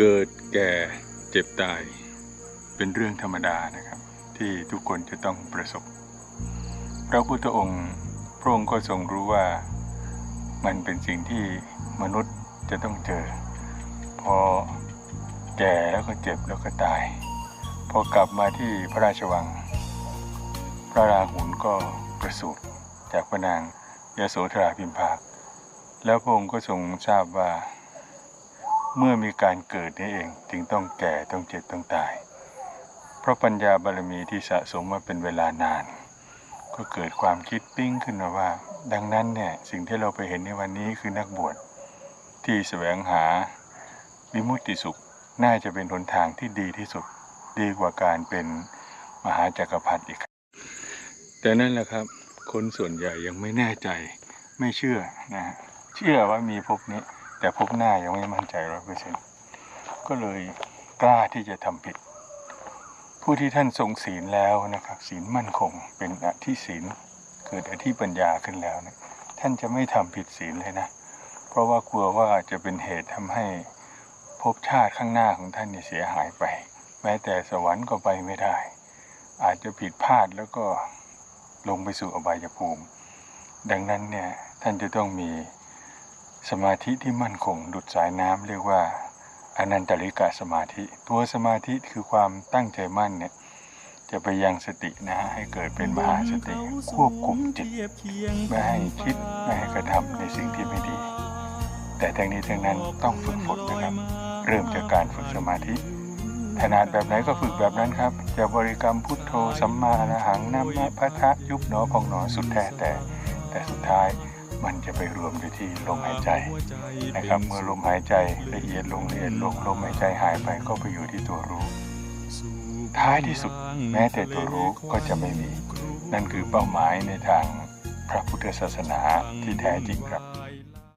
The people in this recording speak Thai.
เกิดแก่เจ็บตาย เป็นเรื่องธรรมดานะครับ ที่ทุกคนจะต้องประสบ พระพุทธองค์พระองค์ก็ทรงรู้ว่ามันเป็นสิ่งที่มนุษย์จะต้องเจอ พอแก่แล้วก็เจ็บแล้วก็ตาย พอกลับมาที่พระราชวัง พระราหุลก็ประสูติจากพระนางยโสธราพิมพากแล้วพระองค์ก็ทรงทราบว่า เมื่อมีการเกิดนี่เองจึงต้องแก่ต้องเจ็บต้องตาย เพราะปัญญาบารมีที่สะสมมาเป็นเวลานาน ก็เกิดความคิดปิ้งขึ้นมาว่า ดังนั้นเนี่ยสิ่งที่เราไปเห็นในวันนี้คือนักบวชที่แสวงหาวิมุตติสุขน่าจะเป็นหนทางที่ดีที่สุดดีกว่าการเป็นมหาจักรพรรดิอีก แต่นั่นแหละครับ คนส่วนใหญ่ยังไม่แน่ใจไม่เชื่อนะฮะเชื่อว่ามีภพนี้ แต่ภพหน้ายังไม่มั่นใจร้อยเปอร์เซ็นต์ก็เลยกล้าที่จะทำผิด ผู้ที่ท่านทรงศีลแล้วนะครับศีลมั่นคงเป็นอธิศีลเกิดอธิปัญญาขึ้นแล้วเนี่ยท่านจะไม่ทำผิดศีลเลยนะ เพราะว่ากลัวว่าจะเป็นเหตุทำให้ภพชาติข้างหน้าของท่านเนี่ยเสียหายไป แม้แต่สวรรค์ก็ไปไม่ได้ อาจจะผิดพลาดแล้วก็ลงไปสู่อบายภูมิ ดังนั้นเนี่ยท่านจะต้องมี สมาธิที่มั่นคงดุดสายน้ำเรียกว่าอนันตริกะสมาธิ ตัวสมาธิคือความตั้งใจมั่นเนี่ยจะไปยังสตินะฮะให้เกิดเป็นมหาสติควบคุมจิตไม่ให้คิดไม่ให้กระทำในสิ่งที่ไม่ดี แต่ทั้งนี้ทั้งนั้นต้องฝึกฝนนะครับ เริ่มจากการฝึกสมาธิถนัดแบบไหนก็ฝึกแบบนั้นครับ จะบริกรรมพุทโธสัมมาอรหังนัมมะพะทะยุบหนอพองหนอสุดแท้แต่ แต่สุดท้าย มันจะไปรวมอยู่ที่ลมหายใจนะครับ เมื่อลมหายใจละเอียดลงละเอียดลงลมหายใจหายไปก็ไปอยู่ที่ตัวรู้ ท้ายที่สุดแม้แต่ตัวรู้ก็จะไม่มี นั่นคือเป้าหมายในทางพระพุทธศาสนาที่แท้จริงครับ